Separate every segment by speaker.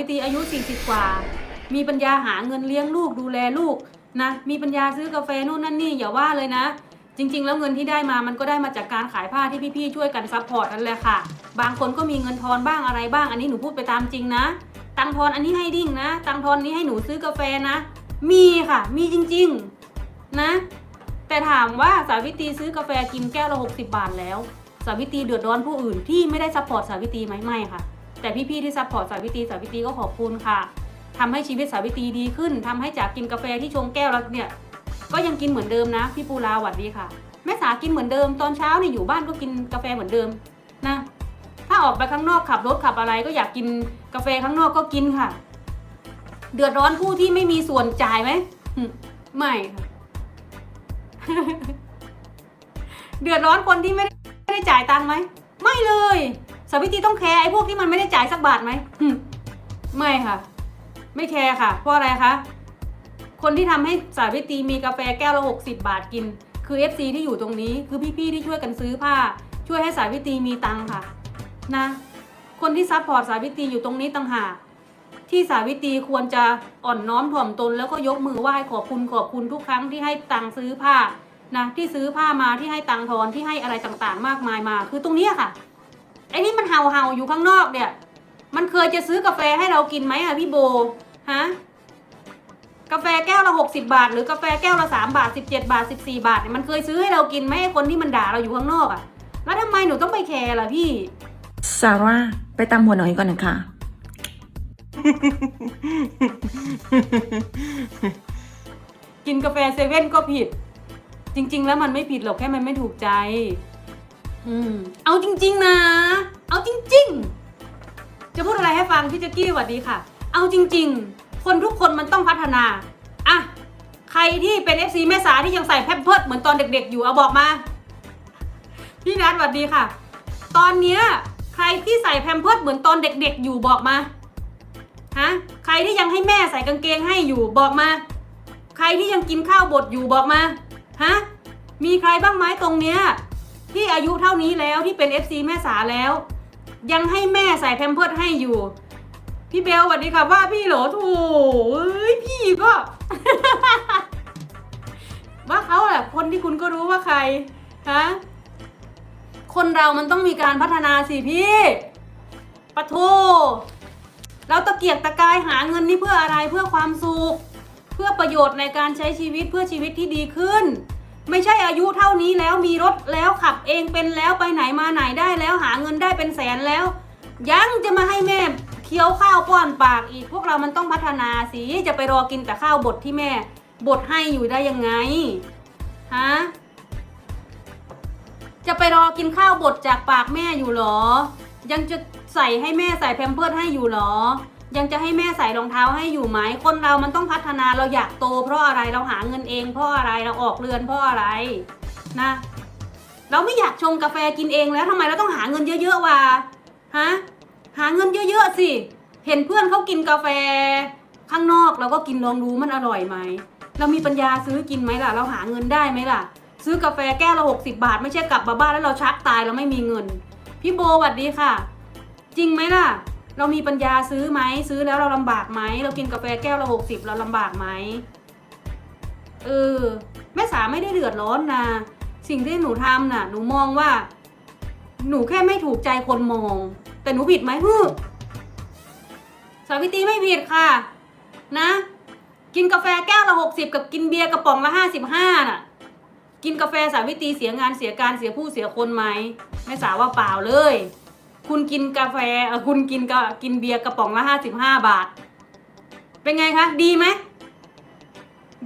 Speaker 1: วิตีอายุ 40 กว่า มีปัญญาหาเงินเลี้ยงลูกดูแลลูกนะ มีปัญญาซื้อกาแฟนู่นนั่นนี่อย่าว่าเลยนะ จริง ๆ แล้วเงินที่ได้มามันก็ได้มาจากการขายผ้าที่พี่ๆช่วยกันซัพพอร์ตนั่นแหละค่ะ บางคนก็มีเงินทอนบ้างอะไรบ้าง อันนี้หนูพูดไปตามจริงนะ ตังทอนอันนี้ให้ดิ้งนะ ตังทอนนี้ให้หนูซื้อกาแฟนะ มีค่ะ มีจริง ๆนะ แต่ถามว่าสาวิตรีซื้อกาแฟกินแก้วละ60 บาทแล้ว สาวิตรีเดือดร้อนผู้อื่นที่ไม่ได้ซัพพอร์ตสาวิตรีไหมไม่ค่ะ แต่พี่ๆที่ซัพพอร์ตสาวิตรีสาวิตรีก็ขอบคุณค่ะทำให้ชีวิตสาวิตรีดีขึ้นทำให้จากกินกาแฟที่ชงแก้วแล้วเนี่ย ก็ยังกินเหมือนเดิมนะพี่ปูลาหวัดดีค่ะ แม่สากินเหมือนเดิม ตอนเช้าเนี่ยอยู่บ้านก็กินกาแฟเหมือนเดิมนะถ้าออกไปข้างนอกขับรถขับอะไรก็อยากกินกาแฟข้างนอกก็กินค่ะ เดือดร้อนผู้ที่ไม่มีส่วนจ่ายไหมไม่ค่ะเดือดร้อนคนที่ไม่ได้ไม่ได้จ่ายตังค์ไหมไม่เลย สาวิตรีต้องแคร์ไอ้พวกที่มันไม่ได้จ่ายสักบาทไหมไม่ค่ะ ไม่แคร์ค่ะ เพราะอะไรคะคนที่ทำให้สาวิตรีมีกาแฟแก้วละ60 บาทกิน คือ FC ที่อยู่ตรงนี้คือพี่ๆที่ช่วยกันซื้อผ้า ช่วยให้สาวิตรีมีตังค่ะนะคนที่ซัพพอร์ตสาวิตรีอยู่ตรงนี้ต่างหากที่สาวิตรีควรจะอ่อนน้อมถ่อมตน แล้วก็ยกมือไหว้ขอบคุณขอบคุณทุกครั้งที่ให้ตังค์ซื้อผ้านะที่ซื้อผ้ามาที่ให้ตังค์ทอนที่ให้อะไรต่างๆ มากมายมา คือตรงนี้ค่ะ ไอ้นี่มันเห่าเห่าๆอยู่ข้างนอกเนี่ย มันเคยจะซื้อกาแฟให้เรากินไหมอะพี่โบ ฮะ กาแฟแก้วละ60บาท หรือกาแฟแก้วละ3บาท17บาท14บาทเนี่ยมันเคยซื้อให้เรากินไหมไอ้คนที่มันด่าเราอยู่ข้างนอกอะแล้วทำไมหนูต้องไปแคร์ล่ะพี่
Speaker 2: ซาร่าไปตามหัวหน่อยก่อนนะคะ
Speaker 1: กินกาแฟเซเว่นก็ผิด จริง ๆ แล้วมันไม่ผิดหรอกแค่มันไม่ถูกใจ อืมเอาจริง ๆ นะ เอาจริง ๆ จะพูดอะไรให้ฟังพี่แจ๊กกี้สวัสดีค่ะ เอาจริง ๆ คนทุกคนมันต้องพัฒนาอะใครที่เป็น FC แม่สาที่ยังใส่แพมเพิร์ดเหมือนตอนเด็ก ๆ อยู่เอาบอกมา พี่นัทสวัสดีค่ะ ตอนเนี้ยใครที่ใส่แพมเพิร์ดเหมือนตอนเด็ก ๆ อยู่บอกมาฮะใครที่ยังให้แม่ใส่กางเกงให้อยู่บอกมา ใครที่ยังกินข้าวบดอยู่บอกมาฮะมีใครบ้างไหมตรงเนี้ย ที่อายุเท่านี้แล้วที่เป็น FC แม่สาแล้ว ยังให้แม่ใส่แพมเพิร์ดให้อยู่ พี่เบลสวัสดีค่ะว่าพี่เหรอถูเอ้ยพี่ก็ ว่าเขาแหละคนที่คุณก็รู้ว่าใครฮะคนเรามันต้องมีการพัฒนาสิพี่ปะโทเราตะเกียกตะกายหาเงินนี่เพื่ออะไรเพื่อความสุข เพื่อประโยชน์ในการใช้ชีวิตเพื่อชีวิตที่ดีขึ้น ไม่ใช่อายุเท่านี้แล้วมีรถแล้วขับเองเป็นแล้วไปไหนมาไหนได้แล้วหาเงินได้เป็นแสนแล้ว ยังจะมาให้แม่เคี้ยวข้าวป้อนปากอีก พวกเรามันต้องพัฒนาสิจะไปรอกินแต่ข้าวบดที่แม่บดให้อยู่ได้ยังไงฮะจะไปรอกินข้าวบดจากปากแม่อยู่หรอ ยังจะใส่ให้แม่ใส่แพมเพิร์ดให้อยู่หรอ ยังจะให้แม่ใส่รองเท้าให้อยู่ไหมคนเรามันต้องพัฒนาเราอยากโต เพราะอะไรเราหาเงินเองเพราะอะไรเราออกเรือนเพราะอะไรนะ เราไม่อยากชงกาแฟกินเองแล้วทำไมเราต้องหาเงินเยอะๆวะฮะหาเงินเยอะๆสิ เห็นเพื่อนเขากินกาแฟ ข้างนอกเราก็กินลองดูมันอร่อยไหมเรามีปัญญาซื้อกินไหมล่ะ เราหาเงินได้ไหมล่ะ ซื้อกาแฟแก้วละหกสิบาท ไม่ใช่กลับมาบ้านแล้วเราชักตายเราไม่มีเงิน พี่โบสวัสดีค่ะ จริงไหมล่ะ เรามีปัญญาซื้อไหมซื้อแล้วเราลำบากไหมเรากินกาแฟแก้วละหกสิบเราลำบากไหมเออแม่สาไม่ได้เดือดร้อนนะสิ่งที่หนูทำน่ะ หนูมองว่า หนูแค่ไม่ถูกใจคนมอง แต่หนูผิดไหมฮึสาวิตรีไม่ผิดค่ะ นะ กินกาแฟแก้วละหกสิบกับกินเบียร์กระป๋องละห้าสิบห้าน่ะ กินกาแฟสาวิตรีเสียงานเสียการเสียผู้เสียคนไหมแม่สาว่าเปล่าเลย คุณกินกาแฟเอ่อคุณกินกะกินเบียร์กระป๋องละห้าสิบห้าบาท เป็นไงคะ ดีไหม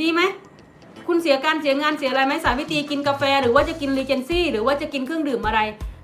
Speaker 1: ดีไหม คุณเสียการเสียงานเสียอะไรไหมสาวิตรีกินกาแฟ หรือว่าจะกินรีเจนซี่หรือว่าจะกินเครื่องดื่มอะไร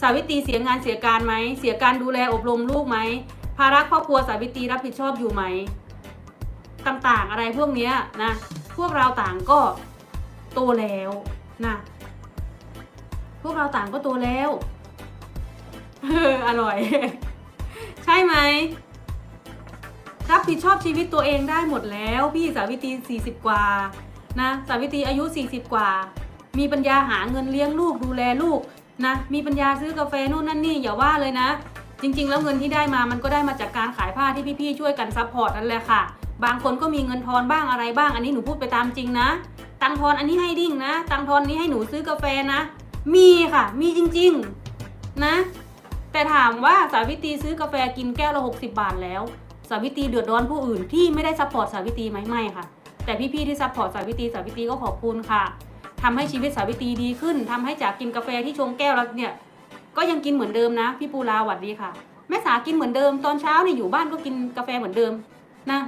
Speaker 1: สาวิตรีเสียงานเสียการไหม เสียการดูแลอบรมลูกไหม ภาระครอบครัวสาวิตรีรับผิดชอบอยู่ไหม ต่างๆอะไรพวกเนี้ยนะ พวกเราต่างก็โตแล้วนะ พวกเราต่างก็โตแล้ว เอออร่อย ใช่ไหมรับผิดชอบชีวิตตัวเองได้หมดแล้ว พี่สาวิตรี40 กว่านะสาวิตรีอายุ 40 กว่า มีปัญญาหาเงินเลี้ยงลูกดูแลลูกนะมีปัญญาซื้อกาแฟนู่นนั่นนี่อย่าว่าเลยนะ จริง ๆ แล้วเงินที่ได้มามันก็ได้มาจากการขายผ้าที่พี่ๆช่วยกันซัพพอร์ตนั่นแหละค่ะ บางคนก็มีเงินทอนบ้างอะไรบ้างอันนี้หนูพูดไปตามจริงนะ ตังทอนอันนี้ให้ดิ้งนะ ตังทอนนี้ให้หนูซื้อกาแฟนะ มีค่ะ มีจริง ๆ นะ แต่ถามว่าสาวิตรีซื้อกาแฟกินแก้วละ 60 บาทแล้ว สาวิตรีเดือดร้อนผู้อื่นที่ไม่ได้ซัพพอร์ตสาวิตรีไหมไม่ค่ะ แต่พี่ๆที่ซัพพอร์ตสาวิตรีสาวิตรีก็ขอบคุณค่ะทำให้ชีวิตสาวิตรีดีขึ้นทำให้จากกินกาแฟที่ชงแก้วแล้วเนี่ยก็ยังกินเหมือนเดิมนะ พี่ปูลาหวัดดีค่ะ แม่สากินเหมือนเดิมตอนเช้าเนี่ยอยู่บ้านก็กินกาแฟเหมือนเดิมนะ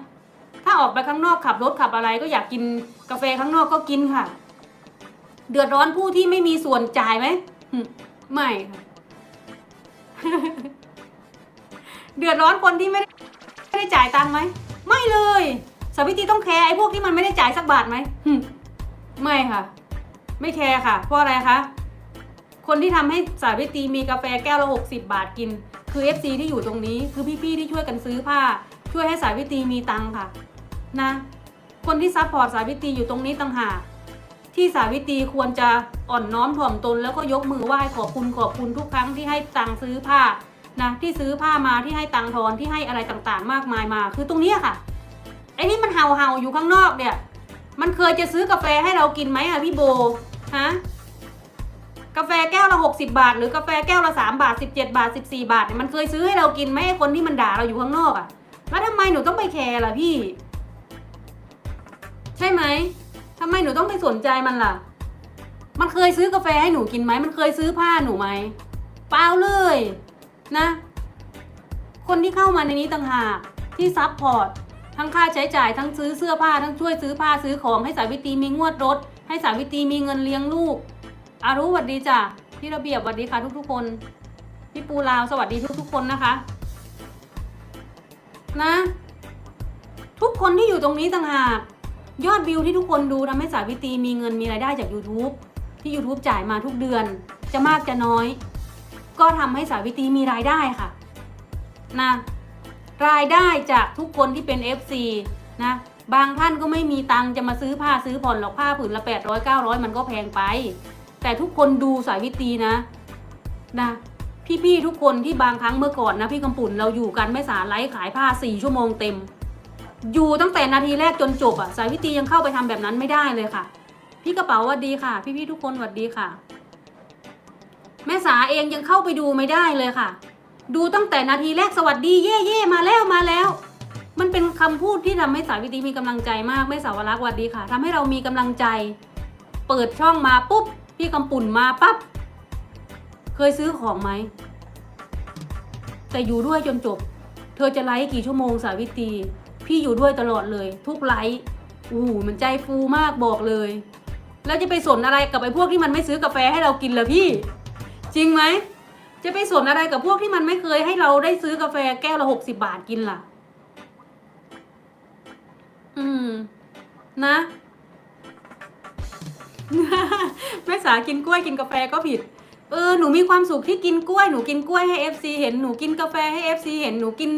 Speaker 1: ถ้าออกไปข้างนอกขับรถขับอะไรก็อยากกินกาแฟข้างนอกก็กินค่ะ เดือดร้อนผู้ที่ไม่มีส่วนจ่ายไหมไม่ค่ะ เดือดร้อนคนที่ไม่ได้ไม่ได้จ่ายตังค์ไหม ไม่เลย สาวิตรีต้องแคร์ไอ้พวกที่มันไม่ได้จ่ายสักบาทไหมไม่ค่ะ ไม่แคร์ค่ะ เพราะอะไรคะ คนที่ทำให้สาวิตรีมีกาแฟแก้วละ60บาทกิน คือ FC ที่อยู่ตรงนี้ คือพี่ๆที่ช่วยกันซื้อผ้า ช่วยให้สาวิตรีมีตังค์ค่ะ นะ คนที่ซัพพอร์ตสาวิตรีอยู่ตรงนี้ต่างหาก ที่สาวิตรีควรจะอ่อนน้อมถ่อมตน แล้วก็ยกมือไหว้ขอบคุณขอบคุณทุกครั้งที่ให้ตังค์ซื้อผ้านะที่ซื้อผ้ามาที่ให้ตังค์ทอนที่ให้อะไรต่างๆ มากมายมา คือตรงนี้ค่ะไอ้นี่มันเห่าเห่าๆอยู่ข้างนอกเนี่ย มันเคยจะซื้อกาแฟให้เรากินไหมอะพี่โบฮะกาแฟแก้วละ 60 บาท หรือกาแฟแก้วละ 3 บาท 17 บาท 14 บาทเนี่ยมันเคยซื้อให้เรากินไหมไอ้คนที่มันด่าเราอยู่ข้างนอกอะแล้วทำไมหนูต้องไปแคร์ล่ะพี่ ใช่ไหมำไมหนูต้องไปสนใจมันล่ะ มันเคยซื้อกาแฟให้หนูกินไหม มันเคยซื้อผ้าหนูไหม เปล่าเลยนะ คนที่เข้ามาในนี้ต่างหากที่ซับพอร์ตทั้งค่าใช้จ่ายทั้งซื้อเสื้อผ้าทั้งช่วยซื้อผ้าซื้อของให้สาวิตรีมีงวดรถ ให้สาวิตรีมีเงินเลี้ยงลูก อารุสวัสดีจ้ะพี่ระเบียบสวัสดีค่ะทุกๆคนพี่ปูลาวสวัสดีทุกๆคนนะคะ นะ ทุกคนที่อยู่ตรงนี้ต่างหาก ยอดวิวที่ทุกคนดูทำให้สาวิตรีมีเงินมีรายได้จาก YouTube ที่ YouTube จ่ายมาทุกเดือน จะมากจะน้อย ก็ทำให้สาวิตรีมีรายได้ค่ะนะรายได้จากทุกคนที่เป็น FC นะบางท่านก็ไม่มีตังจะมาซื้อผ้าซื้อผ่อนหรอกผ้าผืนละ 800 900 มันก็แพงไป แต่ทุกคนดูสาวิตรีนะนะพี่ๆทุกคนที่บางครั้งเมื่อก่อนนะพี่กำปุ่นเราอยู่กันไม่สารไลฟ์ขายผ้า 4 ชั่วโมงเต็ม อยู่ตั้งแต่นาทีแรกจนจบอะสายวิตียังเข้าไปทำแบบนั้นไม่ได้เลยค่ะ พี่กระเป๋าวัดดีค่ะ พี่ๆทุกคนหวัดดีค่ะ แม่สาเองยังเข้าไปดูไม่ได้เลยค่ะ ดูตั้งแต่นาทีแรกสวัสดีเย่เย่มาแล้วมาแล้ว มันเป็นคำพูดที่ทำให้สายวิตีมีกำลังใจมากแม่สาวรักวัดดีค่ะทำให้เรามีกำลังใจ เปิดช่องมาปุ๊บพี่กำปุ่นมาปั๊บเคยซื้อของไหมแต่อยู่ด้วยจนจบ เธอจะไลฟ์กี่ชั่วโมงสาวิตรี พี่อยู่ด้วยตลอดเลย ทุกไลฟ์อู้หูมันใจฟูมากบอกเลย แล้วจะไปสนอะไรกับไอ้พวกที่มันไม่ซื้อกาแฟให้เรากินล่ะพี่ จริงไหมจะไปสนอะไรกับพวกที่มันไม่เคยให้เราได้ซื้อกาแฟแก้วละหกสิบาทกินล่ะ อืม นะ แม่สากินกล้วยกินกาแฟก็ผิด เออหนูมีความสุขที่กินกล้วยหนูกินกล้วยให้ FC เห็นหนูกินกาแฟให้ FC เห็นหนูกิน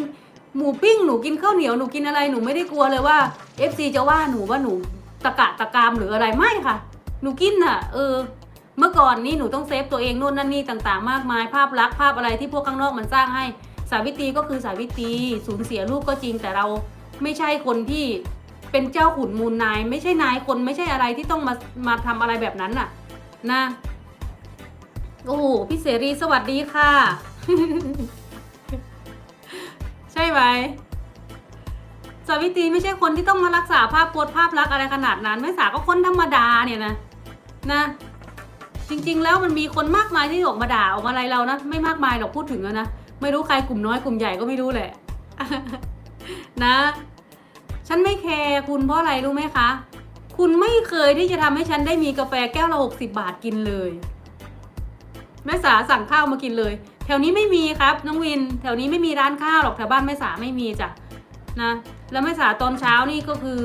Speaker 1: หมูปิ้งหนูกินข้าวเหนียวหนูกินอะไรหนูไม่ได้กลัวเลยว่า FC จะว่าหนูว่าหนูตะกะตะกามหรืออะไรไม่ค่ะ หนูกินอะ เออ เมื่อก่อนนี่หนูต้องเซฟตัวเองนู่นนั่นนี่ต่างๆ มากมาย ภาพลักษณ์ภาพอะไรที่พวกข้างนอกมันสร้างให้ สาวิตรีก็คือสาวิตรีสูญเสียลูกก็จริงแต่เราไม่ใช่คนที่เป็นเจ้าขุนมูลนาย ไม่ใช่นายคนไม่ใช่อะไรที่ต้องมามาทำอะไรแบบนั้นน่ะ นะ โอ้โหพี่เสรีสวัสดีค่ะ ไหมสาวิตรีไม่ใช่คนที่ต้องมารักษาภาพพจน์ภาพลักษณ์อะไรขนาดนั้นแม่สาก็คนธรรมดาเนี่ยนะนะจริง ๆ แล้วมันมีคนมากมายที่ออกมาด่าออกมาอะไรเรานะไม่มากมายหรอกพูดถึงแล้วนะไม่รู้ใครกลุ่มน้อยกลุ่มใหญ่ก็ไม่รู้แหละ นะ ฉันไม่แคร์คุณเพราะอะไรรู้ไหมคะ คุณไม่เคยที่จะทำให้ฉันได้มีกาแฟแก้วละหกสิบาทกินเลย แม่สาสั่งข้าวมากินเลย แถวนี้ไม่มีครับน้องวิน แถวนี้ไม่มีร้านข้าวหรอกแถวบ้านแม่สาไม่มีจ้ะนะแล้วแม่สาตอนเช้านี่ก็คือ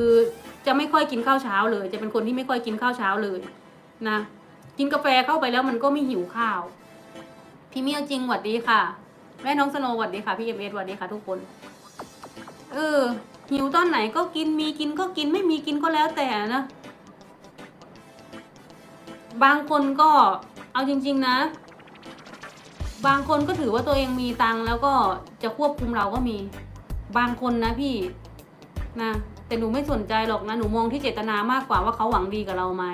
Speaker 1: จะไม่ค่อยกินข้าวเช้าเลย จะเป็นคนที่ไม่ค่อยกินข้าวเช้าเลยนะกินกาแฟเข้าไปแล้วมันก็ไม่หิวข้าว พี่เมียวจริงหวัดดีค่ะ แม่น้องสโนว์หวัดดีค่ะพี่เอ็มเอสหวัดดีค่ะ ทุกคนเออหิวตอนไหนก็กินมีกินก็กินไม่มีกินก็แล้วแต่นะ บางคนก็เอาจริง ๆ นะ บางคนก็ถือว่าตัวเองมีตังค์แล้วก็จะควบคุมเราก็มี บางคนนะพี่นะแต่หนูไม่สนใจหรอกนะหนูมองที่เจตนามากกว่าว่าเขาหวังดีกับเราไหม